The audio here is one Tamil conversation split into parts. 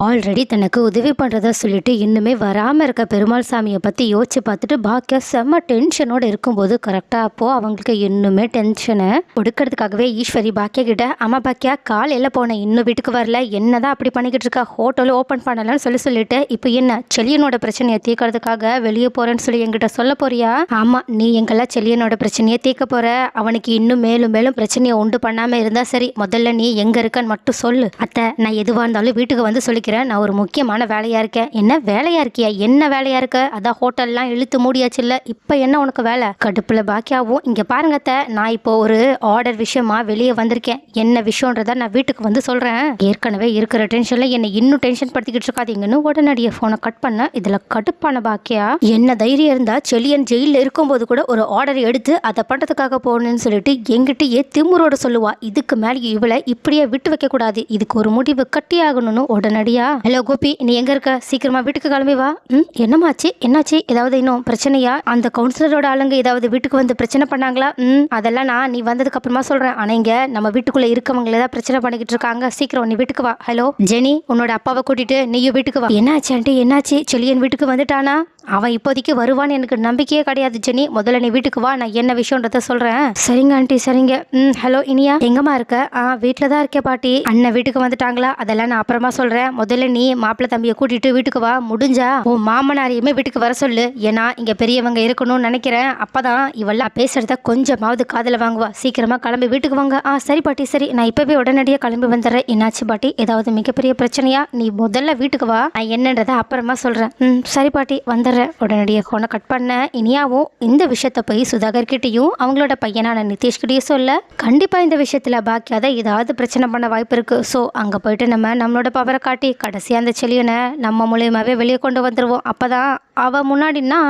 ஆல்ரெடி தனக்கு உதவி பண்ணுறதா சொல்லிட்டு இன்னுமே வராமல் இருக்க பெருமாள் சாமியை பற்றி யோசிச்சு பார்த்துட்டு பாக்கியா செம்ம டென்ஷனோடு இருக்கும்போது கரெக்டாக அப்போது அவங்களுக்கு இன்னுமே டென்ஷனை கொடுக்கறதுக்காகவே ஈஸ்வரி பாக்கியா கிட்ட அம்மா பாக்கியா காலையில் போனேன் இன்னும் வீட்டுக்கு வரல என்னதான் அப்படி பண்ணிக்கிட்டு இருக்கா? ஹோட்டலும் ஓப்பன் பண்ணலன்னு சொல்லி சொல்லிட்டு இப்போ என்ன செல்லியனோட பிரச்சனையை தீர்க்கறதுக்காக வெளியே போகிறேன்னு சொல்லி என்கிட்ட சொல்ல போறியா? ஆமாம் நீ எங்கெல்லாம் செல்லியனோட பிரச்சனையை தீர்க்க போகிற அவனுக்கு இன்னும் மேலும் மேலும் பிரச்சனையை உண்டு பண்ணாமல் இருந்தால் சரி முதல்ல நீ எங்கே இருக்கன்னு மட்டும் சொல்லு. அத்தை நான் எதுவாக இருந்தாலும் வீட்டுக்கு வந்து சொல்லிக்கிறேன் நான் ஒரு முக்கியமான வேலையாக இருக்கேன். என்ன வேலையாக இருக்கியா? என்ன வேலையாக இருக்க? அதான் ஹோட்டல்லாம் இழுத்து மூடியாச்சு இல்லை இப்போ என்ன உனக்கு வேலை? கடுப்பில் பாக்கியாவும். இங்கே பாருங்கத்தை நான் இப்போ ஒரு ஆர்டர் விஷயமா வெளியே வந்திருக்கேன். என்ன விஷயன்றத நான் வீட்டுக்கு வந்து சொல்கிறேன் ஏற்கனவே இருக்கிற டென்ஷனில் என்னை இன்னும் டென்ஷன் படுத்திக்கிட்டு இருக்காதீங்கன்னு உடனடியே ஃபோனை கட் பண்ண. இதில் கடுப்பான பாக்கியா? என்ன தைரியம் இருந்தால் செலியன் ஜெயிலில் இருக்கும்போது கூட ஒரு ஆர்டர் எடுத்து அதை பண்ணுறதுக்காக போகணும்னு சொல்லிட்டு எங்கிட்டயே திமுறோட சொல்லுவா. இதுக்கு மேலே இவளை இப்படியே விட்டு வைக்கக்கூடாது. இதுக்கு ஒரு முடிவு கட்டியாகணும்னு உடனடியாக உடனடியா ஹலோ கோபி நீ எங்க இருக்க? சீக்கிரமா வீட்டுக்கு கிளம்பி வா. ம் என்னமாச்சு? என்னாச்சு? ஏதாவது இன்னும் பிரச்சனையா? அந்த கவுன்சிலரோட ஆளுங்க ஏதாவது வீட்டுக்கு வந்து பிரச்சனை பண்ணாங்களா? ம் அதெல்லாம் நான் நீ வந்ததுக்கு அப்புறமா சொல்றேன். ஆனா இங்க நம்ம வீட்டுக்குள்ள இருக்கவங்கள ஏதாவது பிரச்சனை பண்ணிக்கிட்டு இருக்காங்க. சீக்கிரம் நீ வீட்டுக்கு வா. ஹலோ ஜெனி உன்னோட அப்பாவை கூட்டிட்டு நீயும் வீட்டுக்கு வா. என்னாச்சு ஆண்டி? என்னாச்சு? செலியன் வீட்டுக்கு வந்துட்டானா? அவன் இப்போதைக்கு வருவான்னு எனக்கு நம்பிக்கையே கிடையாது ஜெனி. முதல்ல நீ வீட்டுக்கு வா நான் என்ன விஷயன்றத சொல்றேன். சரிங்க ஆண்டி சரிங்க. ம் ஹலோ இனியா. எங்கம்மா இருக்க? ஆ வீட்டில் தான் இருக்கே பாட்டி. அண்ணன் வீட்டுக்கு வந்துட்டாங்களா? அதெல்லாம் நான் அப்புறமா சொல்றேன். முதல்ல நீ மாப்பிள்ளை தம்பியை கூட்டிட்டு வீட்டுக்கு வா. முடிஞ்சா உன் மாமனாரையுமே வீட்டுக்கு வர சொல்லு. ஏன்னா இங்க பெரியவங்க இருக்கணும்னு நினைக்கிறேன். அப்பதான் இவெல்லாம் பேசுறத கொஞ்சமாவது காதில் வாங்குவா. சீக்கிரமா கிளம்பி வீட்டுக்கு வாங்க. ஆ சரி பாட்டி சரி. நான் இப்பவே உடனடியாக கிளம்பி வந்துடுறேன். என்னாச்சு பாட்டி? ஏதாவது மிகப்பெரிய பிரச்சனையா? நீ முதல்ல வீட்டுக்கு வா. நான் என்னன்றதை அப்புறமா சொல்றேன். ம் சரி பாட்டி. வந்துடுறேன். உடனடியாக ஃபோனை கட் பண்ண. இனியாவும் இந்த விஷயத்த போய் சுதாகர்கிட்டையும் அவங்களோட பையனான நிதிஷ்கிட்டயும் சொல்ல. கண்டிப்பாக இந்த விஷயத்தில் பாக்கியாத ஏதாவது பிரச்சனை பண்ண வாய்ப்பு இருக்குது ஸோ அங்கே போயிட்டு நம்ம நம்மளோட பவரை காட்டி கடைசியாக அந்த செலியனை நம்ம மூலியமாகவே வெளியே கொண்டு வந்துடுவோம் அப்போ தான் அவள் முன்னாடின்னா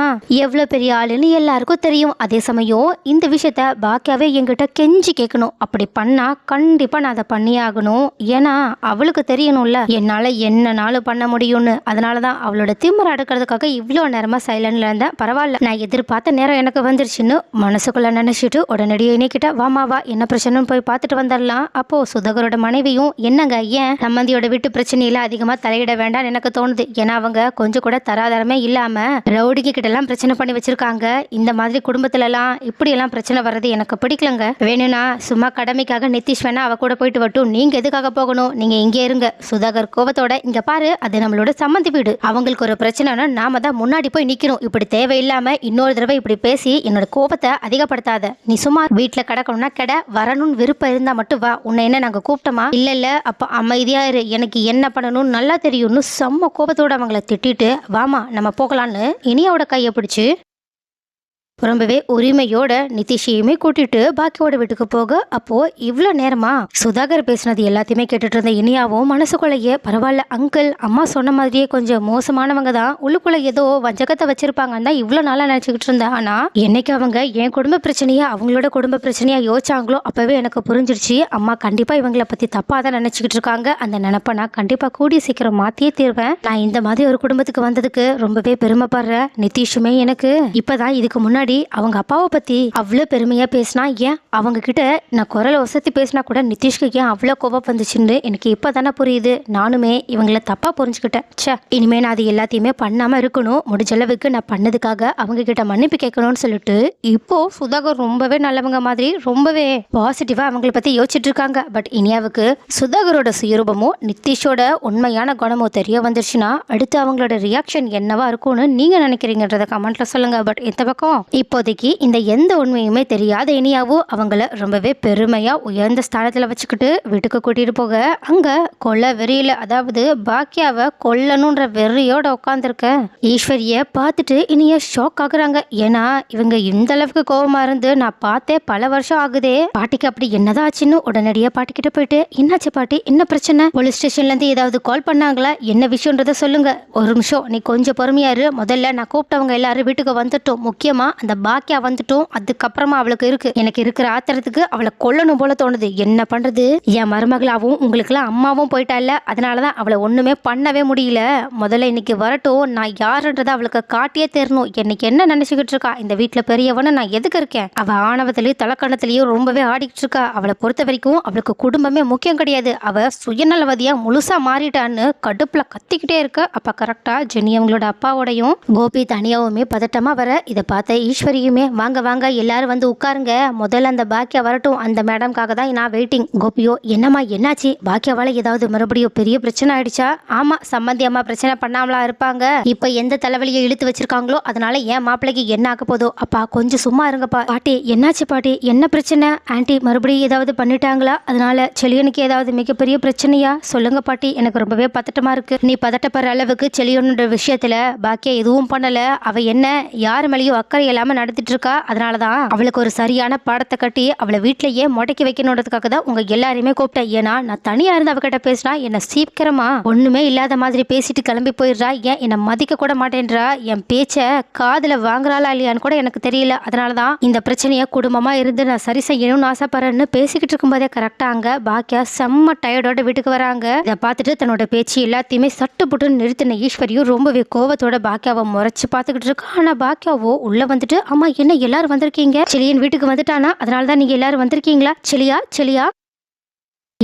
எவ்வளோ பெரிய ஆளுன்னு எல்லாருக்கும் தெரியும். அதே சமயம் இந்த விஷயத்த பாக்கியாவே என்கிட்ட கெஞ்சி கேட்கணும். அப்படி பண்ணால் கண்டிப்பாக நான் அதை பண்ணியே ஆகணும். ஏன்னா அவளுக்கு தெரியணும்ல. என்னால் என்னனாலும் பண்ண முடியும்னு. அதனால தான் அவளோட திமிர அடக்கிறதுக்காக இவ்வளோ நேரம் சைலண்ட்ல இருந்தேன். பரவாயில்ல நான் எதிர்பார்த்த நேரம் எனக்கு வந்துருச்சுன்னு மனசுக்குள்ளே நினச்சிட்டு உடனடியே இணைக்கிட்ட வாமா வா என்ன பிரச்சனைன்னு போய் பார்த்துட்டு வந்துடலாம். அப்போது சுதகரோட மனைவியும் என்னங்க ஏன் சம்மந்தியோட வீட்டு பிரச்சனையில அதிகமாக தலையிட வேண்டாம்னு எனக்கு தோணுது. ஏன்னா அவங்க கொஞ்சம் கூட தராதரமே இல்லாமல் ரவுடிங்க கிட்டலாம் பிரச்சனை பண்ணி வச்சிருக்காங்க. இந்த மாதிரி குடும்பத்துலலாம் இப்படியெல்லாம் பிரச்சனை வர்றது எனக்கு பிடிக்கலங்க. வேணும்னா சும்மா கடமைக்காக நிதிஷ் வேணா அவ கூட போயிட்டு வரட்டும். நீங்க எதுக்காக போகணும்? நீங்க இங்கே இருங்க. சுதாகர் கோபத்தோட இங்க பாரு அது நம்மளோட சம்மந்தி வீடு. அவங்களுக்கு ஒரு பிரச்சனைனா நாம தான் முன்னாடி முன்னாடி போய் நிற்கணும் இப்படி தேவையில்லாமல் இன்னொரு தடவை இப்படி பேசி என்னோட கோபத்தை அதிகப்படுத்தாத. நீ சும்மா வீட்டில் கிடக்கணும்னா கிட வரணும்னு விருப்பம் இருந்தால் மட்டும் வா. உன்னை என்ன நாங்கள் கூப்பிட்டோமா? இல்லை இல்லை. அப்போ அமைதியாக இரு. எனக்கு என்ன பண்ணணும்னு நல்லா தெரியும்னு செம்ம கோபத்தோட அவங்கள திட்டிட்டு வாமா நம்ம போகலான்னு இனியாவோட கையை பிடிச்சி ரொம்பவே உரிமையோட நிதிஷையுமே கூட்டிட்டு பாக்கியோட வீட்டுக்கு போக அப்போ இவ்வளோ நேரமா சுதாகர் பேசுனது எல்லாத்தையுமே கேட்டுட்டு இருந்த இனியாவும் மனசுக்குள்ளேயே பரவாயில்ல அங்கிள் அம்மா சொன்ன மாதிரியே கொஞ்சம் மோசமானவங்க தான். உள்ளுக்குள்ள ஏதோ வஞ்சகத்தை வச்சிருப்பாங்கன்னு தான் இவ்வளோ நாளாக நினச்சிக்கிட்டு இருந்தேன். ஆனா என்னைக்கு அவங்க என் குடும்ப பிரச்சனையா அவங்களோட குடும்ப பிரச்சனையா யோசிச்சாங்களோ அப்பவே எனக்கு புரிஞ்சிருச்சு. அம்மா கண்டிப்பா இவங்கள பத்தி தப்பா தான் நினைச்சுக்கிட்டு இருக்காங்க. அந்த நினப்பை நான் கண்டிப்பா கூடிய சீக்கிரம் மாத்தியே தீர்வேன். நான் இந்த மாதிரி ஒரு குடும்பத்துக்கு வந்ததுக்கு ரொம்பவே பெருமைப்படுறேன் நிதிஷுமே எனக்கு. இப்பதான் இதுக்கு முன்னாடி அவங்க அப்பாவை பத்தி அவ்வளோ பெருமையா பேசினா ஏன்? அவங்க கிட்ட நான் குரலை வசதி பேசினா கூட நிதிஷ்க்கு ஏன் அவ்வளோ கோபம் வந்துச்சுன்னு எனக்கு இப்போ தானே புரியுது. நானுமே இவங்கள தப்பா புரிஞ்சுக்கிட்டேன். சே இனிமே நான் அது எல்லாத்தையுமே பண்ணாம இருக்கணும். முடிஞ்ச அளவுக்கு நான் பண்ணதுக்காக அவங்க கிட்ட மன்னிப்பு கேட்கணும்னு சொல்லிட்டு இப்போ சுதாகர் ரொம்பவே நல்லவங்க மாதிரி ரொம்பவே பாசிட்டிவா அவங்கள பத்தி யோசிச்சுட்டு இருக்காங்க பட் இனியாவுக்கு சுதாகரோட சுயரூபமும் நிதிஷோட உண்மையான குணமும் தெரிய வந்துருச்சுன்னா அடுத்து அவங்களோட ரியாக்ஷன் என்னவா இருக்கும்னு நீங்க நினைக்கிறீங்கன்றத கமெண்ட்ல சொல்லுங்க. பட் இந்த பக்கம் இப்போதைக்கு இந்த எந்த உண்மையுமே தெரியாத இனியாவும் அவங்கள ரொம்பவே பெருமையாக உயர்ந்த ஸ்தானத்தில் வச்சுக்கிட்டு வீட்டுக்கு கூட்டிகிட்டு போக. அங்கே கொல்ல வெறியில் அதாவது பாக்கியாவை கொல்லணுன்ற வெறியோட உட்காந்துருக்க ஈஸ்வரிய பார்த்துட்டு இனிய ஷாக் ஆகுறாங்க. ஏன்னா இவங்க இந்த அளவுக்கு கோபமாக இருந்து நான் பார்த்தே பல வருஷம் ஆகுதே. பாட்டிக்கு அப்படி என்னதான் ஆச்சுன்னு உடனடியாக பாட்டிக்கிட்ட போயிட்டு என்னாச்சு பாட்டி? என்ன பிரச்சனை? போலீஸ் ஸ்டேஷன்லேருந்து ஏதாவது கால் பண்ணாங்களா? என்ன விஷயன்றத சொல்லுங்க. ஒரு நிமிஷம் நீ கொஞ்சம் பொறுமையாரு முதல்ல நான் கூப்பிட்டவங்க எல்லாரும் வீட்டுக்கு வந்துட்டோம். முக்கியமாக அந்த அந்த பாக்கியா வந்துட்டும். அதுக்கப்புறமா அவளுக்கு இருக்கு. எனக்கு இருக்கிற ஆத்திரத்துக்கு அவளை கொல்லணும் போல தோணுது. என்ன பண்றது? என் மருமகளாவும் உங்களுக்குலாம் அம்மாவும் போயிட்டா இல்ல அதனாலதான் அவளை ஒண்ணுமே பண்ணவே முடியல. முதல்ல இன்னைக்கு வரட்டும். நான் யாருன்றதை அவளுக்கு காட்டியே தெரணும். என்னைக்கு என்ன நினைச்சுக்கிட்டு இருக்கா? இந்த வீட்டுல பெரியவன நான் எதுக்கு இருக்கேன்? அவ ஆணவத்திலயும் தலக்கணத்திலயும் ரொம்பவே ஆடிக்கிட்டு இருக்கா. அவளை பொறுத்த வரைக்கும் அவளுக்கு குடும்பமே முக்கியம் கிடையாது. அவ சுயநலவதியா முழுசா மாறிட்டான்னு கடுப்புல கத்திக்கிட்டே இருக்க. அப்ப கரெக்டா ஜெனி அவங்களோட அப்பாவோடையும் கோபி தனியாவுமே பதட்டமா வர இதை பார்த்த ஈஸ்வரியுமே வாங்க வாங்க எல்லாரும் வந்து உட்காருங்க. முதல்ல அந்த பாக்கியா வரட்டும். அந்த மேடம்காக தான் நான் வெயிட்டிங். கோபியோ என்னம்மா என்னாச்சு? பாக்கியாவால ஏதாவது மறுபடியும் பெரிய பிரச்சனை ஆயிடுச்சா? ஆமா சம்பந்தியம்மா பிரச்சனை பண்ணாமலா இருப்பாங்க. இப்ப எந்த தலைவலியை இழுத்து வச்சிருக்காங்களோ அதனால என் மாப்பிள்ளைக்கு என்ன ஆக போதோ அப்பா கொஞ்சம் சும்மா இருங்கப்பா. பாட்டி என்னாச்சு பாட்டி? என்ன பிரச்சனை? ஆன்டி மறுபடியும் ஏதாவது பண்ணிட்டாங்களா? அதனால செலியனுக்கு ஏதாவது மிகப்பெரிய பிரச்சனையா? சொல்லுங்க பாட்டி எனக்கு ரொம்பவே பதட்டமா இருக்கு. நீ பதட்டப்படுற அளவுக்கு செலியனோட விஷயத்துல பாக்கியா எதுவும் பண்ணல. அவ என்ன யார் மேலேயும் அக்கறை இல்லாமல் நடத்திட்டு இருக்கா அதனாலதான் அவளுக்கு ஒரு சரியான பாடத்தை கட்டி அவளை வீட்டிலேயே முடக்கி வைக்கணுன்றதுக்காக தான் உங்க எல்லாரையுமே கூப்பிட்டேன் ஏன்னா நான் தனியா இருந்து அவகிட்ட பேசினா என்ன சீக்கிரமா ஒண்ணுமே இல்லாத மாதிரி பேசிட்டு கிளம்பி போயிடுறா. ஏன் என்னை மதிக்க கூட மாட்டேன்றா? என் பேச்ச காதுல வாங்குறாளா இல்லையான்னு கூட எனக்கு தெரியல. அதனாலதான் இந்த பிரச்சனைய குடும்பமா இருந்து நான் சரி செய்யணும்னு ஆசைப்படுறேன்னு பேசிக்கிட்டு இருக்கும்போதே கரெக்டா அங்க பாக்கியா செம்ம டயர்டோட வீட்டுக்கு வராங்க. இதை பார்த்துட்டு தன்னோட பேச்சு எல்லாத்தையுமே சட்டு புட்டுன்னு நிறுத்தின ஈஸ்வரியும் ரொம்பவே கோவத்தோட பாக்கியாவை முறைச்சு பார்த்துக்கிட்டு இருக்கா. ஆனா பாக்கியாவோ உள்ள வந்துட்டு அம்மா என்ன எல்லாரும் வந்திருக்கீங்க? செலியன் வீட்டுக்கு வந்துட்டானா? அதனால தான் நீங்க எல்லாரும் வந்திருக்கீங்களா? செலியா செலியா.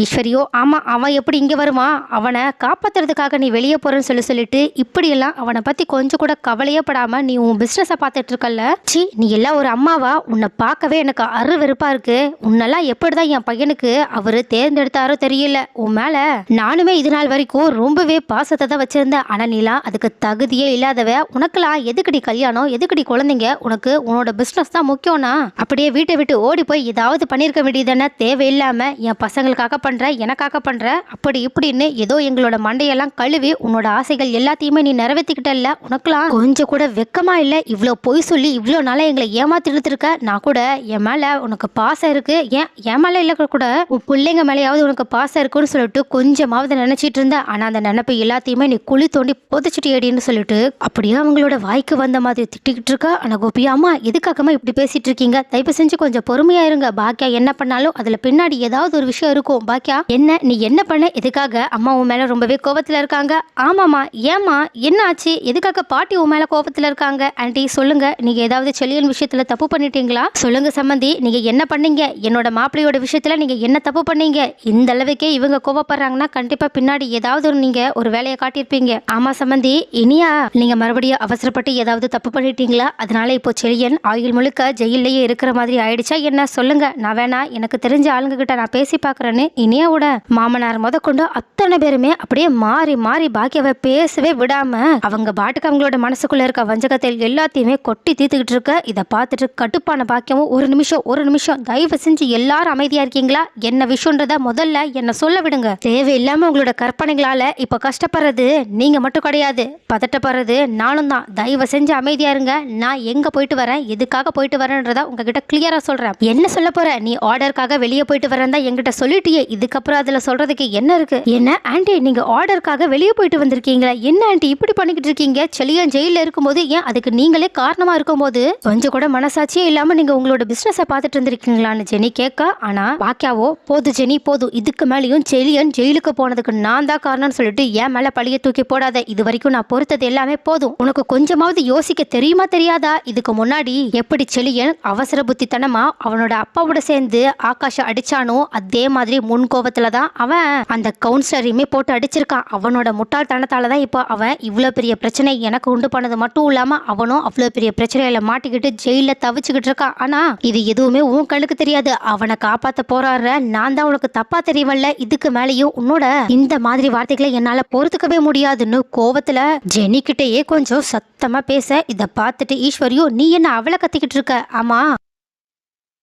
ஈஸ்வரியோ ஆமாம் அவன் எப்படி இங்கே வருவான்? அவனை காப்பாத்துறதுக்காக நீ வெளியே போகிறேன்னு சொல்லி சொல்லிட்டு இப்படியெல்லாம் அவனை பற்றி கொஞ்சம் கூட கவலையே படாமல் நீ உன் பிஸ்னஸை பார்த்துட்டு இருக்கல்ல? சி நீ எல்லாம் ஒரு அம்மாவா? உன்னை பார்க்கவே எனக்கு அருவெருப்பாக இருக்கு. உன்னெல்லாம் எப்படி தான் என் பையனுக்கு அவர் தேர்ந்தெடுத்தாரோ தெரியல. உன் மேலே நானுமே இது நாள் வரைக்கும் ரொம்பவே பாசத்தை தான் வச்சுருந்தேன். ஆனால் நீலாம் அதுக்கு தகுதியே இல்லாதவ உனக்கெல்லாம் எதுக்கடி கல்யாணம்? எதுக்கடி குழந்தைங்க? உனக்கு உன்னோட பிஸ்னஸ் தான் முக்கியம்னா? அப்படியே வீட்டை விட்டு ஓடி போய் ஏதாவது பண்ணியிருக்க வேண்டியதானே தேவையில்லாமல் என் பசங்களுக்காக பண்ணுற எனக்காக பண்ணுற அப்படி இப்படின்னு ஏதோ எங்களோட மண்டையெல்லாம் கழுவி உன்னோட ஆசைகள் எல்லாத்தையுமே நீ நிறைவேற்றிக்கிட்டல்ல உனக்குலாம் கொஞ்சம் கூட வெக்கமாக இல்லை? இவ்வளோ பொய் சொல்லி இவ்வளோ நாளாக எங்களை ஏமாத்தி எடுத்துருக்க நான் கூட என் மேலே உனக்கு பாசம் இருக்குது ஏன் என் மேலே இல்லை கூட உன் பிள்ளைங்க மேலேயாவது உனக்கு பாசம் இருக்குன்னு சொல்லிட்டு கொஞ்சமாவது நினச்சிட்டு இருந்த ஆனால் அந்த நினப்பு எல்லாத்தையுமே நீ குழி தோண்டி புதைச்சிட்டு ஏடின்னு சொல்லிட்டு அப்படியே அவங்களோட வாய்க்கு வந்த மாதிரி திட்டிக்கிட்டு இருக்கா ஆனால் கோபி அம்மா எதுக்காகமா இப்படி பேசிட்டு இருக்கீங்க தயவு செஞ்சு கொஞ்சம் பொறுமையாக இருங்க. பாக்கியா என்ன பண்ணாலும் அதில் பின்னாடி ஏதாவது ஒரு விஷயம் இருக்கும். பாக்கியா என்ன நீ என்ன பண்ண? எதுக்காக அம்மா உன் மேல ரொம்பவே கோவத்துல இருக்காங்க? ஆமாமா ஏமா என்ன ஆச்சு? எதுக்காக பாட்டி உன் மேல கோவத்துல இருக்காங்க? ஆண்டி சொல்லுங்க. நீங்க ஏதாவது செல்லியன் விஷயத்துல தப்பு பண்ணிட்டீங்களா? சொல்லுங்க சம்மந்தி நீங்க என்ன பண்ணீங்க? என்னோட மாப்பிள்ளையோட விஷயத்துல நீங்க என்ன தப்பு பண்ணீங்க? இந்த அளவுக்கே இவங்க கோவப்படுறாங்கன்னா கண்டிப்பா பின்னாடி ஏதாவது ஒரு நீங்க ஒரு வேலையை காட்டியிருப்பீங்க. ஆமா சம்மந்தி இனியா நீங்க மறுபடியும் அவசரப்பட்டு ஏதாவது தப்பு பண்ணிட்டீங்களா? அதனால இப்போ செழியன் ஆயுள் முழுக்க ஜெயிலேயே இருக்கிற மாதிரி ஆயிடுச்சா என்ன? சொல்லுங்க. நான் வேணா எனக்கு தெரிஞ்ச ஆளுங்க கிட்ட நான் பேசி பார்க்கறேன்னு இனியாவோட மாமனார் முத கொண்டு அத்தனை பேருமே அப்படியே மாறி மாறி பாக்கியவை பேசவே விடாம அவங்க பாட்டுக்கு அவங்களோட மனசுக்குள்ள இருக்க வஞ்சகத்தில் எல்லாத்தையுமே கொட்டி தீர்த்துக்கிட்டு இருக்க இதை பார்த்துட்டு கட்டுப்பான பாக்கியமும் ஒரு நிமிஷம் ஒரு நிமிஷம் தயவு செஞ்சு எல்லாரும் அமைதியா இருக்கீங்களா? என்ன விஷயன்றத முதல்ல என்ன சொல்ல விடுங்க. தேவையில்லாம உங்களோட கற்பனைகளால இப்ப கஷ்டப்படுறது நீங்க மட்டும் கிடையாது. பதட்டப்படுறது நானும் தான். தயவு செஞ்சு அமைதியா இருங்க. நான் எங்க போயிட்டு வரேன்? எதுக்காக போயிட்டு வரேன்றத உங்ககிட்ட கிளியரா சொல்றேன். என்ன சொல்ல போற? நீ ஆர்டருக்காக வெளியே போயிட்டு வரேன் தான் எங்கிட்ட சொல்லிட்டியே. இதுக்கப்புறம் அதுல சொல்றதுக்கு என்ன இருக்கு? என்ன? ஆண்டி நீங்க ஆர்டருக்காக வெளியே போயிட்டு வந்திருக்கீங்களா. என்ன ஆண்டி இப்படி பண்ணிக்கிட்டு இருக்கீங்க? செளியன் ஜெயில இருக்கும்போது ஏன் அதுக்கு நீங்களே காரணமா இருக்கும்போது? கொஞ்சம் கூட மனசாட்சியே இல்லாம நீங்க உங்களோட பிஸ்னஸை பார்த்துட்டு இருந்திருக்கீங்களான்னு ஜெனி கேட்க ஆனா வாக்கியாவோ போது ஜெனி போதும் இதுக்கு மேலேயும் செலியன் ஜெயிலுக்கு போனதுக்கு நான் தான் காரணம்னு சொல்லிட்டு என் மேல பழிய தூக்கி போடாத. இது வரைக்கும் நான் பொறுத்தது எல்லாமே போதும். உனக்கு கொஞ்சமாவது யோசிக்க தெரியுமா தெரியாதா? இதுக்கு முன்னாடி எப்படி செலியன் அவசர புத்தித்தனமா அவனோட அப்பாவோட சேர்ந்து ஆகாஷ அடிச்சானோ அதே மாதிரி முன் கோபத்துல தான் அவன் அந்த கவுன்சிலரையுமே போட்டு அடிச்சிருக்கான். அவனோட முட்டாள்தனத்தால தான் இப்போ அவன் இவ்வளோ பெரிய பிரச்சனை எனக்கு உண்டு பண்ணது மட்டும் இல்லாமல் அவனும் அவ்வளோ பெரிய பிரச்சனையில மாட்டிக்கிட்டு ஜெயிலில் தவிச்சுக்கிட்டு இருக்கான். ஆனால் இது எதுவுமே உன் கண்ணுக்கு தெரியாது. அவனை காப்பாற்ற போறாரு நான் தான் உனக்கு தப்பா தெரியவல்ல இதுக்கு மேலேயும் உன்னோட இந்த மாதிரி வார்த்தைகளை என்னால் பொறுத்துக்கவே முடியாதுன்னு கோவத்துல ஜெனிக்கிட்டேயே கொஞ்சம் சத்தமா பேச இதை பார்த்துட்டு ஈஸ்வரியும் நீ என்ன அவளை கத்திக்கிட்டு இருக்க? ஆமா.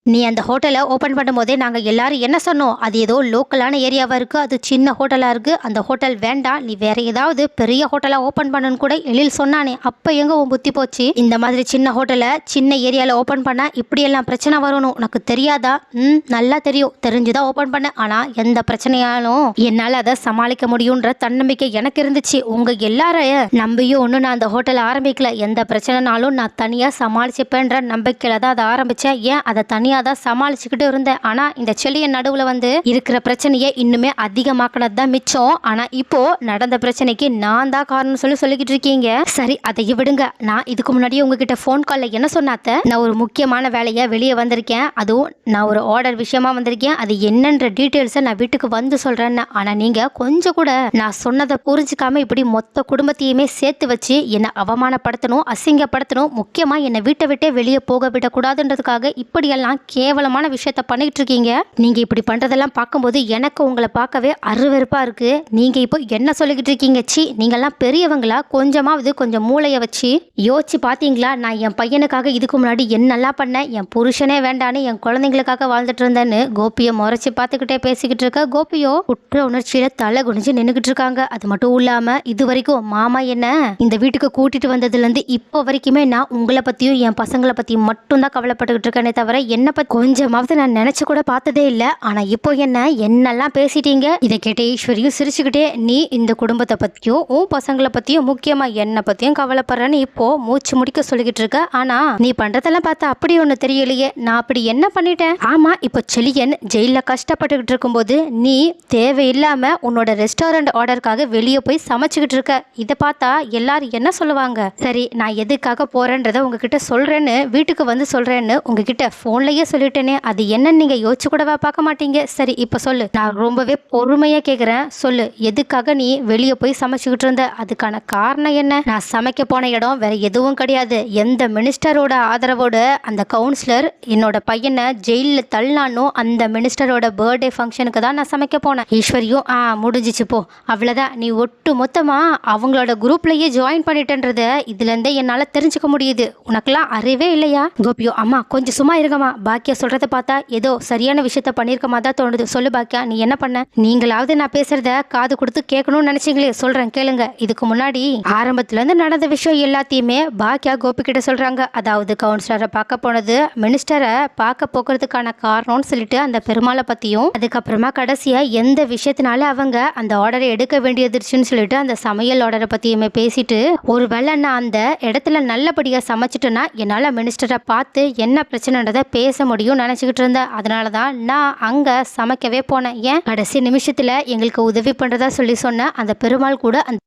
நீ அந்த ஹோட்டலை ஓப்பன் பண்ணும்போதே நாங்கள் எல்லாரும் என்ன சொன்னோம்? அது ஏதோ லோக்கலான ஏரியாவாக இருக்குது அது சின்ன ஹோட்டலாக இருக்குது அந்த ஹோட்டல் வேண்டாம் நீ வேற ஏதாவது பெரிய ஹோட்டலாக ஓப்பன் பண்ணணும்னு கூட எழில் சொன்னானே. அப்போ எங்கே உன் புத்தி போச்சு? இந்த மாதிரி சின்ன ஹோட்டலை சின்ன ஏரியாவில் ஓப்பன் பண்ணால் இப்படியெல்லாம் பிரச்சனை வரணும் உனக்கு தெரியாதா? ம் நல்லா தெரியும். தெரிஞ்சுதான் ஓப்பன் பண்ண. ஆனால் எந்த பிரச்சனையாலும் என்னால் அதை சமாளிக்க முடியுன்ற தன்னம்பிக்கை எனக்கு இருந்துச்சு. உங்கள் எல்லாரையும் நம்பியும் ஒன்றும் நான் அந்த ஹோட்டலை ஆரம்பிக்கல. எந்த பிரச்சனைனாலும் நான் தனியாக சமாளிச்சுப்பேன்ற நம்பிக்கையில் தான் அதை ஆரம்பித்தேன் ஏன்? அதை தனியாக தான் சமாளிச்சுக்கிட்டு இருந்தேன். ஆனால் இந்த செளியன் நடுவில் வந்து இருக்கிற பிரச்சனையை இன்னுமே அதிகமாக்கினது தான் மிச்சம். ஆனால் இப்போ நடந்த பிரச்சனைக்கு நான் தான் காரணம் சொல்லி சொல்லிக்கிட்டு இருக்கீங்க. சரி அதை விடுங்க. நான் இதுக்கு முன்னாடியே உங்ககிட்ட ஃபோன் காலில் என்ன சொன்னாத்த நான் ஒரு முக்கியமான வேலையை வெளியே வந்திருக்கேன். அதுவும் நான் ஒரு ஆர்டர் விஷயமா வந்திருக்கேன். அது என்னன்ற டீட்டெயில்ஸை நான் வீட்டுக்கு வந்து சொல்கிறேன்னு ஆனால் நீங்கள் கொஞ்சம் கூட நான் சொன்னதை புரிஞ்சுக்காம இப்படி மொத்த குடும்பத்தையுமே சேர்த்து வச்சு என்னை அவமானப்படுத்தணும் அசிங்கப்படுத்தணும் முக்கியமாக என்னை வீட்டை விட்டே வெளியே போக விடக்கூடாதுன்றதுக்காக இப்படியெல்லாம் கேவலமான விஷயத்த பண்ணிக்கிட்டு இருக்கீங்க நீங்கள் இப்படி பண்ணுறதெல்லாம் பார்க்கும்போது எனக்கு உங்களை பார்க்கவே அருவருப்பாக இருக்குது நீங்கள் இப்போ என்ன சொல்லிக்கிட்டு இருக்கீங்க? சி நீங்கள்லாம் பெரியவங்களா? கொஞ்சமாவது கொஞ்சம் மூளையை வச்சு யோசிச்சு பார்த்தீங்களா? நான் என் பையனுக்காக இதுக்கு முன்னாடி என்னெல்லாம் பண்ணேன்? என் புருஷனே வேண்டான்னு என் குழந்தைங்களுக்காக வாழ்ந்துட்டு இருந்தேன்னு கோபியை முறைச்சி பார்த்துக்கிட்டே பேசிக்கிட்டு இருக்க கோபியோ குற்ற உணர்ச்சியில தலை குனிஞ்சு நின்றுக்கிட்டு இருக்காங்க. அது மட்டும் இல்லாம இது வரைக்கும் மாமா என்ன இந்த வீட்டுக்கு கூட்டிட்டு வந்ததுல இருந்து இப்போ வரைக்குமே நான் உங்களை பத்தியும் என் பசங்களை பத்தியும் மட்டும்தான் கவலைப்பட்டுக்கிட்டு இருக்கேனே தவிர என்ன பத்தி கொஞ்சமாவது நான் நினைச்சு கூட பார்த்ததே இல்லை. ஆனா இப்போ என்ன? என்னெல்லாம் பேசிட்டீங்க? இதை கேட்ட ஈஸ்வரியும் சிரிச்சுக்கிட்டே நீ இந்த குடும்பத்தை பத்தியும் உன் பசங்களை பத்தியும் முக்கியமா என்னை பத்தியும் கவலைப்படுறேன்னு இப்போ மூச்சு முடிக்க சொல்லிக்கிட்டு இருக்க. ஆனா நீ பண்றதெல்லாம் பார்த்தா அப்படி ஒண்ணு தெரியலையே. நான் அப்படி என்ன பண்ணிட்டேன்? ஆமா இப்போ செலியன் ஜெயில கஷ்டப்பட்டுக்கிட்டு இருக்கும்போது நீ தேவையில்லாம உன்னோட ரெஸ்டாரண்ட் ஆர்டருக்காக வெளியே போய் சமைச்சுக்கிட்டு இருக்க. இதை பார்த்தா எல்லாரும் என்ன சொல்லுவாங்க? சரி நான் எதுக்காக போறேன்றத உங்ககிட்ட சொல்றேன்னு வீட்டுக்கு வந்து சொல்றேன்னு உங்ககிட்ட போன்லயே சொல்லிட்டேனே அது என்னன்னு நீங்க யோசிச்சு கூடவா பார்க்க மாட்டீங்க? சரி இப்போ சொல்லு. நான் ரொம்பவே பொறுமையா கேக்குறேன். சொல்லு. எதுக்காக நீ வெளியே போய் சமைச்சுக்கிட்டு இருந்த? அதுக்கான காரணம் என்ன? நான் சமைக்க போன இடம் வேற எதுவும் கிடையாது. எந்த மினிஸ்டரோட ஆதரவோட அந்த கவுன்சிலர் என்னோட பையனை ஜெயிலில் தள்ளானோ அந்த மினிஸ்டரோட பர்த்டே ஃபங்க்ஷனுக்கு தான் நான் சமைக்க போனேன். ஈஸ்வரியும் ஆ முடிஞ்சிச்சு போ. அவ்வளோதான் நீ ஒட்டு மொத்தமாக அவங்களோட குரூப்லயே ஜாயின் பண்ணிட்டேன்றத இதுலேருந்தே என்னால் தெரிஞ்சுக்க முடியுது. உனக்கெல்லாம் அறிவே இல்லையா? கோபியோ அம்மா கொஞ்சம் சும்மா இருங்கம்மா. பாக்கியா சொல்கிறத பார்த்தா ஏதோ சரியான விஷயத்த பண்ணியிருக்கமா தான் தோணுது. சொல்லு பாக்கியா நீ என்ன பண்ண? நீங்களாவது நான் பேசுறத காது கொடுத்து கேட்கணும்னு நினைச்சீங்களே. சொல்றேன் கேளுங்க. இதுக்கு முன்னாடி ஆரம்பத்துல இருந்து நடந்த விஷயம் எல்லாத்தையுமே பாக்கியா கோபி கிட்ட சொல்றாங்க. அதாவது கவுன்சிலரை பார்க்க போனது மினிஸ்டரை பார்க்க போக்குறதுக்கான காரணம்னு சொல்லிட்டு அந்த பெருமாளை பத்தியும் அதுக்கப்புறமா கடைசியா எந்த விஷயத்தினால அவங்க அந்த ஆர்டரை எடுக்க வேண்டியதுச்சுன்னு சொல்லிட்டு அந்த சமையல் ஆர்டரை பத்தியுமே பேசிட்டு ஒருவேளை நான் அந்த இடத்துல நல்லபடியா சமைச்சிட்டேன்னா என்னால மினிஸ்டரை பார்த்து என்ன பிரச்சனைன்றதை பேச முடியும் நினச்சிக்கிட்டு இருந்தேன். அதனால தான் நான் அங்கே சமைக்கவே போனேன். ஏன்? கடைசி நிமிஷத்தில் எங்களுக்கு உதவி பண்ணுறதா சொல்லி சொன்ன அந்த பெருமாள் கூட அந்த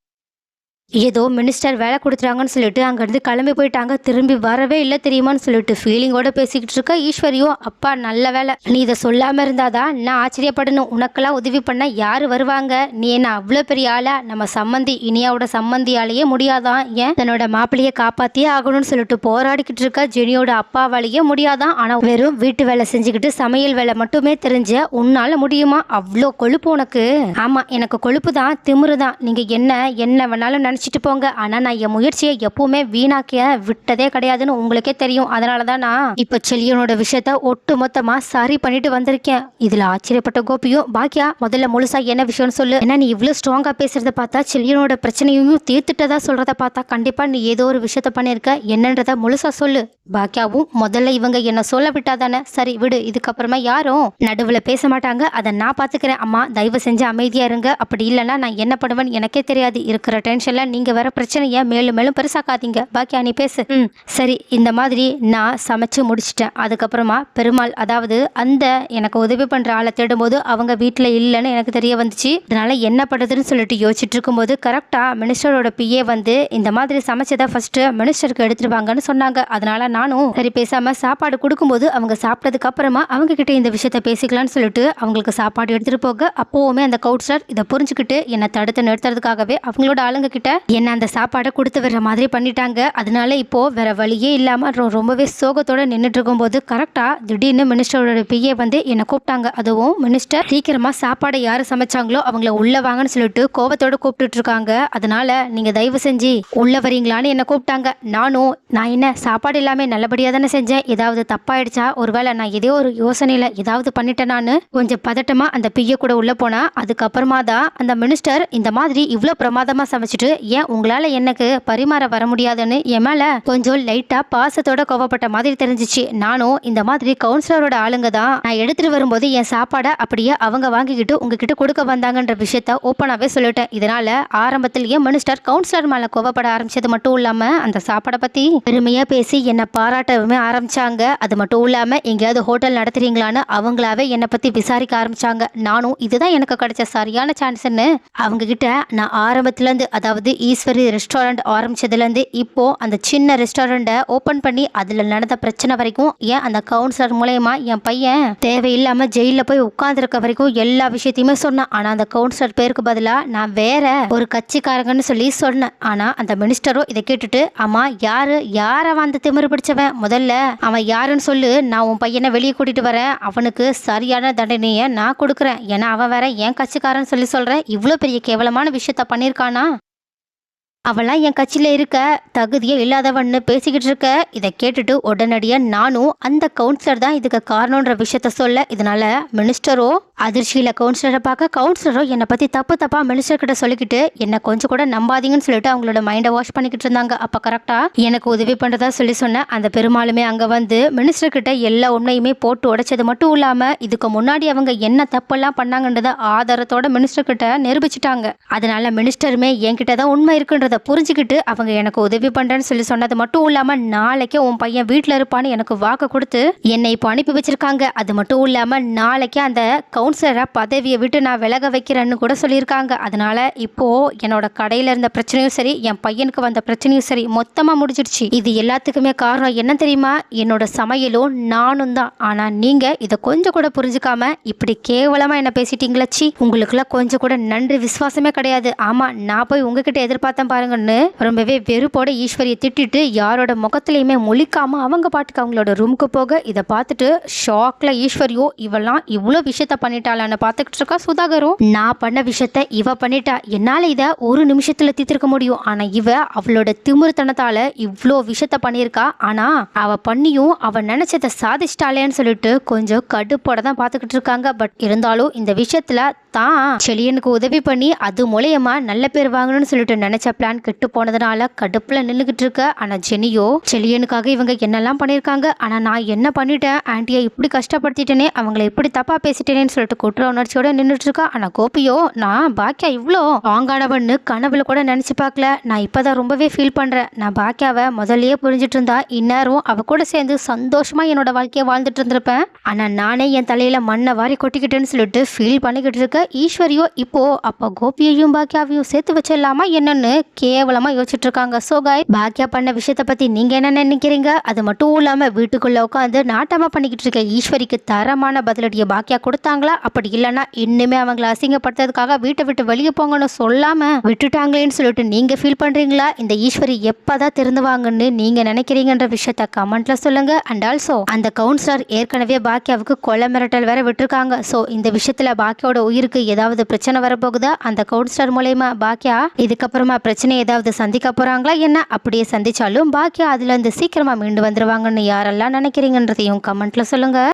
ஏதோ மினிஸ்டர் வேலை கொடுத்துட்டாங்கன்னு சொல்லிட்டு அங்கேருந்து கிளம்பி போயிட்டாங்க. திரும்பி வரவே இல்லை தெரியுமான்னு சொல்லிட்டு ஃபீலிங்கோட பேசிக்கிட்டு இருக்க ஈஸ்வரியோ அப்பா நல்ல வேலை. நீ இதை சொல்லாமல் இருந்தாதான் நான் ஆச்சரியப்படணும். உனக்கெல்லாம் உதவி பண்ண யார் வருவாங்க? நீ என்ன அவ்வளோ பெரிய ஆளா? நம்ம சம்மந்தி இனியாவோட சம்மந்தியாலேயே முடியாதான். ஏன்? தன்னோட மாப்பிள்ளையை காப்பாற்றியே ஆகணும்னு சொல்லிட்டு போராடிக்கிட்டு இருக்க ஜெனியோட அப்பாவாலேயே முடியாதான். ஆனால் வெறும் வீட்டு வேலை செஞ்சுக்கிட்டு சமையல் வேலை மட்டுமே தெரிஞ்ச உன்னால முடியுமா? அவ்வளோ கொழுப்பு உனக்கு. ஆமாம் எனக்கு கொழுப்பு தான் திமிரு தான். நீங்கள் என்ன என்ன வேணாலும் நினச்சிட்டு போங்க. ஆனால் நான் என் முயற்சியை எப்பவுமே வீணாக்க விட்டதே கிடையாதுன்னு உங்களுக்கே தெரியும். அதனால தான் நான் இப்போ செல்லியனோட விஷயத்த ஒட்டு மொத்தமாக சரி பண்ணிட்டு வந்திருக்கேன். இதில் ஆச்சரியப்பட்ட கோபியும் பாக்கியா முதல்ல முழுசா என்ன விஷயம்னு சொல்லு. ஏன்னா நீ இவ்வளோ ஸ்ட்ராங்காக பேசுகிறத பார்த்தா செல்லியனோட பிரச்சனையும் தீர்த்துட்டதா சொல்கிறத பார்த்தா கண்டிப்பாக நீ ஏதோ ஒரு விஷயத்த பண்ணியிருக்க என்னன்றத முழுசா சொல்லு. பாக்கியாவும் முதல்ல இவங்க என்ன சொல்ல விட்டாதானே சரி விடு. இதுக்கப்புறமா யாரும் நடுவில் பேச மாட்டாங்க. அதை நான் பார்த்துக்கிறேன் அம்மா தயவு செஞ்சு அமைதியாக இருங்க. அப்படி இல்லைன்னா நான் என்ன பண்ணுவேன்னு எனக்கே தெரியாது. இருக்கிற டென்ஷனில் நீங்கள் வர பிரச்சனையை மேலும் மேலும் பெருசாக்காதீங்க. பாக்கியா நீ பேசு. ம் சரி இந்த மாதிரி நான் சமைச்சு முடிச்சிட்டேன். அதுக்கப்புறமா பெருமாள் அதாவது அந்த எனக்கு உதவி பண்ணுற ஆளை தேடும்போது அவங்க வீட்டில் இல்லைன்னு எனக்கு தெரிய வந்துச்சு. அதனால என்ன பண்ணுறதுன்னு சொல்லிட்டு யோசிச்சுட்டு இருக்கும்போது கரெக்டாக மினிஸ்டரோட பிஏ வந்து இந்த மாதிரி சமைச்சதை ஃபஸ்ட்டு மினிஸ்டருக்கு எடுத்துருவாங்கன்னு சொன்னாங்க. அதனால நானும் சரி பேசாமல் சாப்பாடு கொடுக்கும்போது அவங்க சாப்பிட்டதுக்கு அப்புறமா அவங்க கிட்ட இந்த விஷயத்த பேசிக்கலாம்னு சொல்லிட்டு அவங்களுக்கு சாப்பாடு எடுத்துகிட்டு போக அப்போவுமே அந்த கவுன்சிலர் இதை புரிஞ்சுக்கிட்டு என்னை தடுத்து நிறுத்துறதுக்காகவே அவங்களோட ஆளுங்க கிட்ட என்ன அந்த சாப்பாடை கொடுத்து வர்ற மாதிரி பண்ணிட்டாங்க. அதனால இப்போ வேற வழியே இல்லாம ரொம்பவே சோகத்தோட நின்றுட்டு இருக்கும்போது கரெக்டா திடீர்னு மினிஸ்டரோட பிஏ வந்து என்னை கூப்பிட்டாங்க. அதுவும் மினிஸ்டர் சீக்கிரமா சாப்பாடை யாரு சமைச்சாங்களோ அவங்கள உள்ள வாங்கன்னு சொல்லிட்டு கோபத்தோட கூப்பிட்டு இருக்காங்க அதனால நீங்க தயவு செஞ்சு உள்ள வரீங்களான்னு என்ன கூப்பிட்டாங்க. நானும் நான் என்ன சாப்பாடு எல்லாமே நல்லபடியா தானே செஞ்சேன். ஏதாவது தப்பாயிடுச்சா? ஒருவேளை நான் ஏதோ ஒரு யோசனையில ஏதாவது பண்ணிட்டேன் நான். கொஞ்சம் பதட்டமா அந்த பிய்ய கூட உள்ள போனா அதுக்கப்புறமா தான் அந்த மினிஸ்டர் இந்த மாதிரி இவ்வளோ பிரமாதமா சமைச்சிட்டு ஏன் உங்களால எனக்கு பரிமாற வர முடியாதுன்னு? என் மேல கொஞ்சம் லைட்டா பாசத்தோட கோவப்பட்ட மாதிரி தெரிஞ்சிச்சு. நானும் இந்த மாதிரி கவுன்சிலரோட ஆளுங்க தான். நான் எடுத்துட்டு வரும்போது என் சாப்பாடை அப்படியே அவங்க வாங்கிக்கிட்டு உங்ககிட்ட கொடுக்க வந்தாங்கன்ற விஷயத்த ஓப்பனாவே சொல்லிட்டேன். இதனால ஆரம்பத்திலேயே மினிஸ்டர் கவுன்சிலர் மேல கோவப்பட ஆரம்பிச்சது மட்டும் இல்லாம அந்த சாப்பாடை பத்தி பெருமையா பேசி என்னை பாராட்டவுமே ஆரம்பிச்சாங்க. அது மட்டும் இல்லாம எங்கேயாவது ஹோட்டல் நடத்துறீங்களான்னு அவங்களாவே என்னை பத்தி விசாரிக்க ஆரம்பிச்சாங்க. நானும் இதுதான் எனக்கு கிடைச்ச சரியான சான்ஸ்ன்னு அவங்க கிட்ட நான் ஆரம்பத்துல இருந்து அதாவது ஈஸ்வரி ரெஸ்டாரண்ட் ஆரம்பிச்சதுலேருந்து இப்போ அந்த சின்ன ரெஸ்டாரண்ட்டை ஓப்பன் பண்ணி அதில் நடந்த பிரச்சனை வரைக்கும் ஏன் அந்த கவுன்சிலர் மூலயமா என் பையன் தேவையில்லாம ஜெயிலில் போய் உட்கார்ந்துருக்க வரைக்கும் எல்லா விஷயத்தையுமே சொன்னான். ஆனால் அந்த கவுன்சிலர் பேருக்கு பதிலாக நான் வேற ஒரு கட்சிக்காரங்கன்னு சொல்லி சொன்னேன். ஆனால் அந்த மினிஸ்டரும் இதை கேட்டுட்டு அம்மா யாரு? அவன் வந்து திமிரு பிடிச்சவன்? முதல்ல அவன் யாருன்னு சொல்லு. நான் உன் பையனை வெளியே கூட்டிட்டு வரேன். அவனுக்கு சரியான தண்டனையை நான் கொடுக்குறேன். ஏன்னா அவன் வேற என் கட்சிக்காரன்னு சொல்லி சொல்கிறேன் இவ்வளோ பெரிய கேவலமான விஷயத்த பண்ணியிருக்கானா? அவளாம் என் கட்சியில் இருக்க தகுதியே இல்லாதவன்னு பேசிக்கிட்டு இருக்க இதை கேட்டுட்டு உடனடியாக நானும் அந்த கவுன்சிலர் தான் இதுக்கு காரணன்ற விஷயத்த சொல்ல இதனால மினிஸ்டரோ அதிர்ச்சியில் கவுன்சிலரை பார்க்க கவுன்சிலரோ என்னை பற்றி தப்பு தப்பாக மினிஸ்டர்கிட்ட சொல்லிக்கிட்டு என்னை கொஞ்சம் கூட நம்பாதீங்கன்னு சொல்லிட்டு அவங்களோட மைண்டை வாஷ் பண்ணிக்கிட்டு இருந்தாங்க. அப்போ கரெக்டாக எனக்கு உதவி பண்ணுறதா சொல்லி சொன்னேன் அந்த பெருமாளுமே அங்கே வந்து மினிஸ்டர்கிட்ட எல்லா உண்மையுமே போட்டு உடைச்சது மட்டும் இல்லாமல் இதுக்கு முன்னாடி அவங்க என்ன தப்பெல்லாம் பண்ணாங்கன்றத ஆதாரத்தோட மினிஸ்டர்கிட்ட நிரூபிச்சிட்டாங்க. அதனால மினிஸ்டருமே என்கிட்ட தான் உண்மை இருக்குன்றத புரிஞ்சுக்கிட்டு அவங்க எனக்கு உதவி பண்ணுறேன்னு சொல்லி சொன்னது மட்டும் இல்லாமல் நாளைக்கே உன் பையன் வீட்டில் இருப்பான்னு எனக்கு வாக்கு கொடுத்து என்னை இப்போ அனுப்பி வச்சிருக்காங்க. அது மட்டும் இல்லாமல் நாளைக்கே அந்த கவுன்சிலரை பதவியை விட்டு நான் விலக வைக்கிறேன்னு கூட சொல்லியிருக்காங்க. அதனால இப்போ என்னோட கடையில் இருந்த பிரச்சனையும் சரி என் பையனுக்கு வந்த பிரச்சனையும் சரி மொத்தமாக முடிஞ்சிடுச்சு. இது எல்லாத்துக்குமே காரணம் என்ன தெரியுமா? என்னோட சமையலும் நானும் தான். ஆனால் நீங்கள் இதை கொஞ்சம் கூட புரிஞ்சுக்காம இப்படி கேவலமாக என்ன பேசிட்டீங்களா சி உங்களுக்குலாம் கொஞ்சம் கூட நன்றி விசுவாசமே கிடையாது. ஆமாம் நான் போய் உங்ககிட்ட எதிர்பார்த்தேன் பாருங்கன்னு ரொம்பவே வெறுப்போட ஈஸ்வரியை திட்டிட்டு யாரோட முகத்துலையுமே முழிக்காம அவங்க பாட்டுக்கு அவங்களோட ரூமுக்கு போக இதை பார்த்துட்டு ஷாக்ல ஈஸ்வரியோ இவெல்லாம் இவ்வளோ விஷயத்த பண்ணிட்டாளான்னு பார்த்துக்கிட்டு இருக்கா சுதாகரும் நான் பண்ண விஷயத்த இவ பண்ணிட்டா என்னால இதை ஒரு நிமிஷத்துல தீர்த்திருக்க முடியும். ஆனா இவ அவளோட திமிருத்தனத்தால இவ்வளோ விஷயத்த பண்ணியிருக்கா. ஆனா அவ பண்ணியும் அவ நினைச்சதை சாதிச்சிட்டாளேன்னு சொல்லிட்டு கொஞ்சம் கடுப்போட தான் பார்த்துக்கிட்டு இருக்காங்க. பட் இருந்தாலும் இந்த விஷயத்துல தான் செழியனுக்கு உதவி பண்ணி அது மூலயமா நல்ல பேர் வாங்கணும்னு சொல்லிட்டு நினைச்ச பிளான் கெட்டு போனதுனால கடுப்புல நின்றுகிட்டு இருக்க. ஆனா ஜெனியோ செழியனுக்காக இவங்க என்னெல்லாம் பண்ணியிருக்காங்க ஆனா நான் என்ன பண்ணிட்டேன்? ஆண்டியை இப்படி கஷ்டப்படுத்திட்டேனே அவங்கள இப்படி தப்பா பேசிட்டேனேன்னு சொல்லிட்டு குற்ற உணர்ச்சியோட நின்றுட்டு இருக்கா? ஆனா கோபியோ நான் பாக்கியா இவ்வளோ ஆங்கானவன்னு கனவுல கூட நினைச்சு பார்க்கல. நான் இப்பதான் ரொம்பவே ஃபீல் பண்றேன். நான் பாக்கியாவை முதல்லயே புரிஞ்சிட்டு இருந்தா இந்நேரம் அவ கூட சேர்ந்து சந்தோஷமா என்னோட வாழ்க்கையை வாழ்ந்துட்டு இருந்திருப்பேன். ஆனா நானே என் தலையில மண்ணை வாரி கொட்டிக்கிட்டேன்னு சொல்லிட்டு ஃபீல் பண்ணிக்கிட்டு இருக்க. ஈஸ்வரியோ இப்போ அப்ப கோபியையும் பாக்கியாவையும் சேர்த்து வச்சிடலாமா என்னன்னு கேவலமா யோசிச்சுட்டு இருக்காங்க சோ காய் பாக்கியா பண்ண விஷயத்த பத்தி நீங்க என்ன நினைக்கிறீங்க? அது மட்டும் இல்லாம வீட்டுக்குள்ள உட்காந்து நாட்டமா பண்ணிக்கிட்டு இருக்க ஈஸ்வரிக்கு தரமான பதிலடியை பாக்கியா கொடுத்தாங்களா? அப்படி இல்லைன்னா இன்னுமே அவங்கள அசிங்கப்படுத்துறதுக்காக வீட்டை விட்டு வெளியே போங்கன்னு சொல்லாம விட்டுட்டாங்களேன்னு சொல்லிட்டு நீங்க ஃபீல் பண்றீங்களா? இந்த ஈஸ்வரி எப்பதான் திருந்துவாங்கன்னு நீங்க நினைக்கிறீங்கன்ற விஷயத்த கமெண்ட்ல சொல்லுங்க. அண்ட் ஆல்சோ அந்த கவுன்சிலர் ஏற்கனவே பாக்கியாவுக்கு கொலை மிரட்டல் வேற விட்டுருக்காங்க. ஸோ இந்த விஷயத்துல பாக்கியோட உயிருக்கு ஏதாவது பிரச்சனை வரப்போகுதா? அந்த கவுன்சிலர் மூலயமா பாக்கியா இதுக்கப்புறமா பிரச்சனை ஏதாவது சந்திக்க போறாங்களா என்ன? அப்படியே சந்திச்சாலும் பாக்கியா அதுல இருந்து சீக்கிரமா மீண்டு வந்துருவாங்கன்னு யாரெல்லாம் நினைக்கிறீங்கன்றதையும் கமெண்ட்ல சொல்லுங்க.